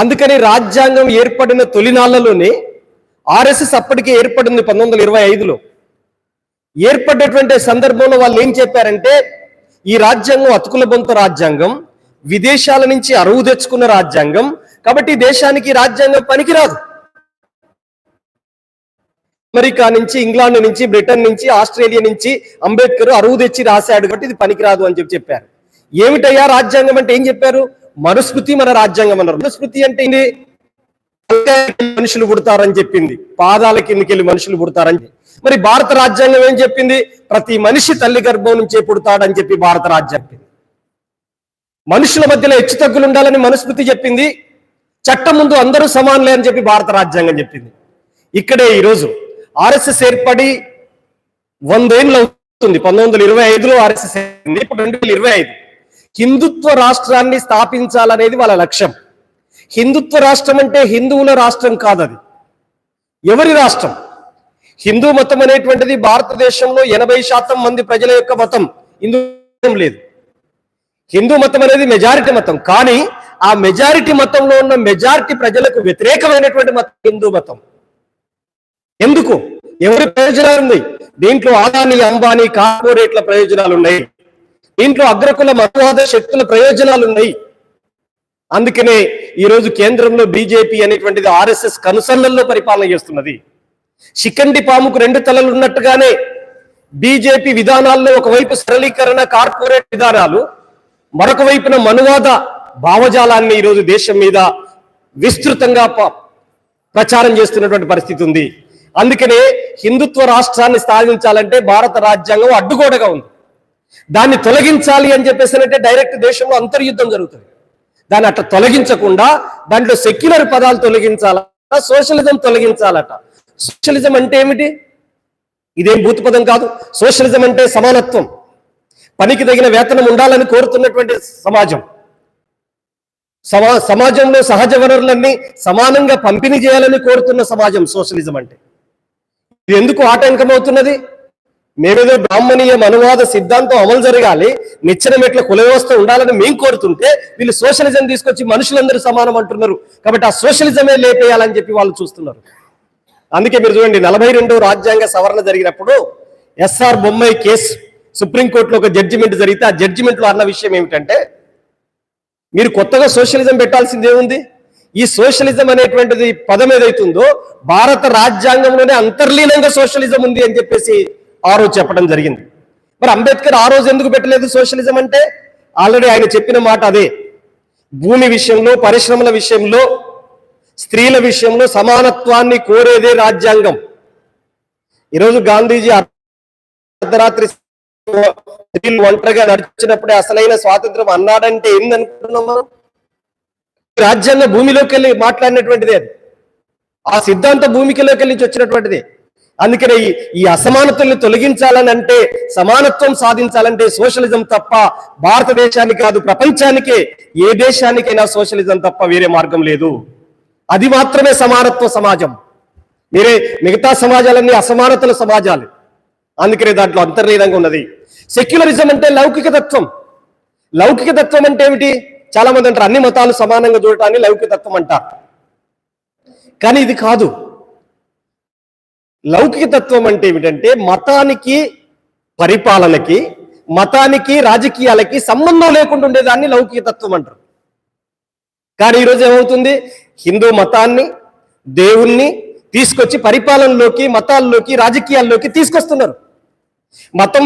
అందుకని రాజ్యాంగం ఏర్పడిన తొలినాళ్ళలోనే ఆర్ఎస్ఎస్ అప్పటికే ఏర్పడింది పంతొమ్మిది వందల ఇరవై ఐదులో. ఏర్పడినటువంటి సందర్భంలో వాళ్ళు ఏం చెప్పారంటే ఈ రాజ్యాంగం అతుకుల బొంత రాజ్యాంగం విదేశాల నుంచి అరువు తెచ్చుకున్న రాజ్యాంగం కాబట్టి దేశానికి రాజ్యాంగం పనికిరాదు. అమెరికా నుంచి ఇంగ్లాండ్ నుంచి బ్రిటన్ నుంచి ఆస్ట్రేలియా నుంచి అంబేద్కర్ అరువు తెచ్చి రాశాడు కాబట్టి ఇది పనికిరాదు అని చెప్పి చెప్పారు. ఏమిటయ్యా రాజ్యాంగం అంటే ఏం చెప్పారు? మనుస్మృతి మన రాజ్యాంగం అన్నారు. మనుస్మృతి అంటే ఏంటి మనుషులు పుడతారని చెప్పింది. పాదాల కిందకెళ్ళి మనుషులు పుడతారని మరి భారత రాజ్యాంగం ఏం చెప్పింది? ప్రతి మనిషి తల్లి గర్భం నుంచే పుడతాడని చెప్పి భారత రాజ్యాంగం మనుషుల మధ్యలో హెచ్చు తగ్గులు ఉండాలని మనుస్మృతి చెప్పింది. చట్టం ముందు అందరూ సమానులే అని చెప్పి భారత రాజ్యాంగం చెప్పింది. ఇక్కడే ఈరోజు ఆర్ఎస్ఎస్ ఏర్పడి వందేళ్ళు అవుతుంది. పంతొమ్మిది వందల ఇరవై ఐదులో ఆర్ఎస్ఎస్ ఇప్పుడు రెండు వేల ఇరవై ఐదు. హిందుత్వ రాష్ట్రాన్ని స్థాపించాలనేది వాళ్ళ లక్ష్యం. హిందుత్వ రాష్ట్రం అంటే హిందువుల రాష్ట్రం కాదది. ఎవరి రాష్ట్రం? హిందూ మతం అనేటువంటిది భారతదేశంలో ఎనభై శాతం మంది ప్రజల యొక్క మతం. హిందూ లేదు. హిందూ మతం అనేది మెజారిటీ మతం. కానీ ఆ మెజారిటీ మతంలో ఉన్న మెజారిటీ ప్రజలకు వ్యతిరేకమైనటువంటి మతం హిందూ మతం. ఎందుకు? ఎవరి ప్రయోజనాలు ఉన్నాయి? దీంట్లో ఆదాని అంబానీ కార్పొరేట్ల ప్రయోజనాలు ఉన్నాయి. దీంట్లో అగ్రకుల మతవాద శక్తుల ప్రయోజనాలు ఉన్నాయి అందుకనే ఈరోజు కేంద్రంలో బీజేపీ అనేటువంటిది ఆర్ఎస్ఎస్ కనుసన్నల్లో పరిపాలన చేస్తున్నది. శిఖండి పాముకు రెండు తలలు ఉన్నట్టుగానే బీజేపీ విధానాల్లో ఒకవైపు సరళీకరణ కార్పొరేట్ విధానాలు మరొక వైపున మనువాద భావజాలాన్ని ఈరోజు దేశం మీద విస్తృతంగా ప- ప్రచారం చేస్తున్నటువంటి పరిస్థితి ఉంది. అందుకనే హిందుత్వ రాష్ట్రాన్ని స్థాపించాలంటే భారత రాజ్యాంగం అడ్డుగోడగా ఉంది. దాన్ని తొలగించాలి అని చెప్పేసి డైరెక్ట్ దేశంలో అంతర్యుద్ధం జరుగుతుంది. దాన్ని అట్లా తొలగించకుండా దాంట్లో సెక్యులర్ పదాలు తొలగించాలట సోషలిజం తొలగించాలట. సోషలిజం అంటే ఏమిటి? ఇదేం భూతపదం కాదు. సోషలిజం అంటే సమానత్వం. పనికి తగిన వేతనం ఉండాలని కోరుతున్నటువంటి సమాజం. సమా సమాజంలో సహజ వనరులన్నీ సమానంగా పంపిణీ చేయాలని కోరుతున్న సమాజం సోషలిజం అంటే. ఇది ఎందుకు ఆటంకం అవుతున్నది మేమేదో బ్రాహ్మణీయ అనువాద సిద్ధాంతం అమలు జరగాలి. నిచ్చెన మెట్ల కుల వ్యవస్థ ఉండాలని మేము కోరుతుంటే వీళ్ళు సోషలిజం తీసుకొచ్చి మనుషులందరూ సమానం అంటున్నారు. కాబట్టి ఆ సోషలిజమే లేపేయాలని చెప్పి వాళ్ళు చూస్తున్నారు. అందుకే మీరు చూడండి నలభై రెండో రాజ్యాంగ సవరణ జరిగినప్పుడు ఎస్ఆర్ బొమ్మాయి కేసు సుప్రీంకోర్టులో ఒక జడ్జిమెంట్ జరిగితే ఆ జడ్జిమెంట్లో అన్న విషయం ఏమిటంటే మీరు కొత్తగా సోషలిజం పెట్టాల్సింది ఏముంది ఈ సోషలిజం అనేటువంటిది పదం ఏదైతుందో భారత రాజ్యాంగంలోనే అంతర్లీనంగా సోషలిజం ఉంది అని చెప్పేసి ఆ రోజు చెప్పడం జరిగింది. మరి అంబేద్కర్ ఆ రోజు ఎందుకు పెట్టలేదు సోషలిజం అంటే? ఆల్రెడీ ఆయన చెప్పిన మాట అదే. భూమి విషయంలో పరిశ్రమల విషయంలో స్త్రీల విషయంలో సమానత్వాన్ని కోరేదే రాజ్యాంగం. ఈరోజు గాంధీజీ అర్ధరాత్రి స్త్రీలు ఒంటరిగా నడిచినప్పుడే అసలైన స్వాతంత్రం అన్నాడంటే ఏందనుకుంటున్నాం మనం? రాజ్యాంగ భూమిలోకి వెళ్ళి మాట్లాడినటువంటిది అది. ఆ సిద్ధాంత భూమికిలోకి వెళ్ళి వచ్చినటువంటిది. అందుకనే ఈ అసమానతల్ని తొలగించాలని అంటే సమానత్వం సాధించాలంటే సోషలిజం తప్ప భారతదేశానికి కాదు ప్రపంచానికే ఏ దేశానికైనా సోషలిజం తప్ప వేరే మార్గం లేదు. అది మాత్రమే సమానత్వ సమాజం. మీరే మిగతా సమాజాలన్నీ అసమానతల సమాజాలు. అందుకనే దాంట్లో అంతర్లీనంగా ఉన్నది. సెక్యులరిజం అంటే లౌకిక తత్వం లౌకిక తత్వం అంటే ఏమిటి? చాలా మంది అంటారు అన్ని మతాలు సమానంగా చూడటాన్ని లౌకిక తత్వం అంటారు. కానీ ఇది కాదు. లౌకిక తత్వం అంటే ఏమిటంటే మతానికి పరిపాలనకి మతానికి రాజకీయాలకి సంబంధం లేకుండా ఉండేదాన్ని లౌకిక తత్వం అంటారు. కానీ ఈరోజు ఏమవుతుంది? హిందూ మతాన్ని దేవుణ్ణి తీసుకొచ్చి పరిపాలనలోకి మతాల్లోకి రాజకీయాల్లోకి తీసుకొస్తున్నారు. మతం